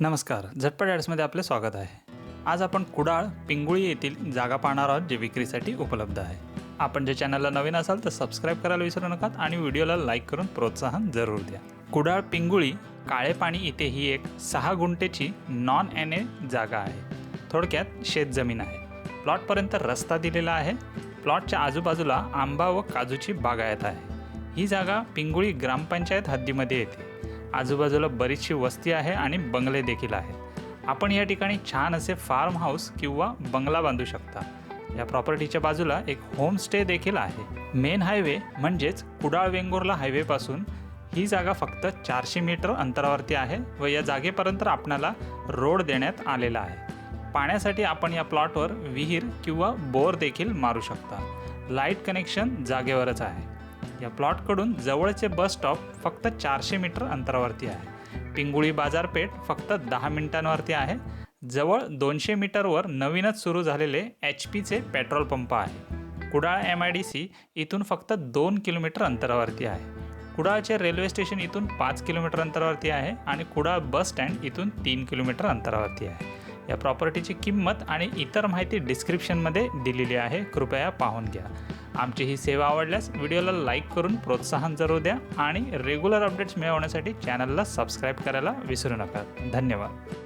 नमस्कार झटपट ॲड्समध्ये आपले स्वागत आहे. आज आपण कुडाळ पिंगुळी येथील जागा पाहणार आहोत जे विक्रीसाठी उपलब्ध आहे. आपण जे चॅनलला नवीन असाल तर सबस्क्राईब करायला विसरू नका आणि व्हिडिओला लाईक करून प्रोत्साहन जरूर द्या. कुडाळ पिंगुळी काळे पाणी इथे ही एक सहा गुंठेची नॉन एन ए जागा आहे. थोडक्यात शेतजमीन आहे. प्लॉटपर्यंत रस्ता दिलेला आहे. प्लॉटच्या आजूबाजूला आंबा व काजूची बागायत आहे. ही जागा पिंगुळी ग्रामपंचायत हद्दीमध्ये येते. आजूबाजूला बरीचशी वस्ती आहे आणि बंगले देखील आहेत. आपण या ठिकाणी छान असे फार्म हाऊस किंवा बंगला बांधू शकता. या प्रॉपर्टीच्या बाजूला एक होमस्टे देखील आहे. मेन हायवे म्हणजेच कुडाळ वेंगुर्ला हायवेपासून ही जागा फक्त चारशे मीटर अंतरावरती आहे व या जागेपर्यंत आपणाला रोड देण्यात आलेला आहे. पाण्यासाठी आपण या प्लॉटवर विहीर किंवा बोर देखील मारू शकता. लाइट कनेक्शन जागेवरच आहे. या प्लॉटकडून जवळचे बस स्टॉप फक्त चारशे मीटर अंतरावरती आहे. पिंगुळी बाजारपेठ फक्त दहा मिनिटांवरती आहे. जवळ दोनशे मीटरवर नवीनच सुरू झालेले एच पीचे पेट्रोल पंप आहे. Kudal M I D C इथून फक्त दोन किलोमीटर अंतरावरती आहे. कुडाळचे रेल्वे स्टेशन इथून पाच किलोमीटर अंतरावरती आहे आणि कुडाळ बस स्टँड इथून तीन किलोमीटर अंतरावरती आहे. या प्रॉपर्टीची किंमत आणि इतर माहिती डिस्क्रिप्शनमध्ये दिलेली आहे. कृपया पाहून घ्या. आमची ही सेवा आवडल्यास व्हिडिओला लाईक करून प्रोत्साहन जरूर द्या आणि रेग्युलर अपडेट्स मिळवण्यासाठी चॅनलला सबस्क्राईब करायला विसरू नका. धन्यवाद.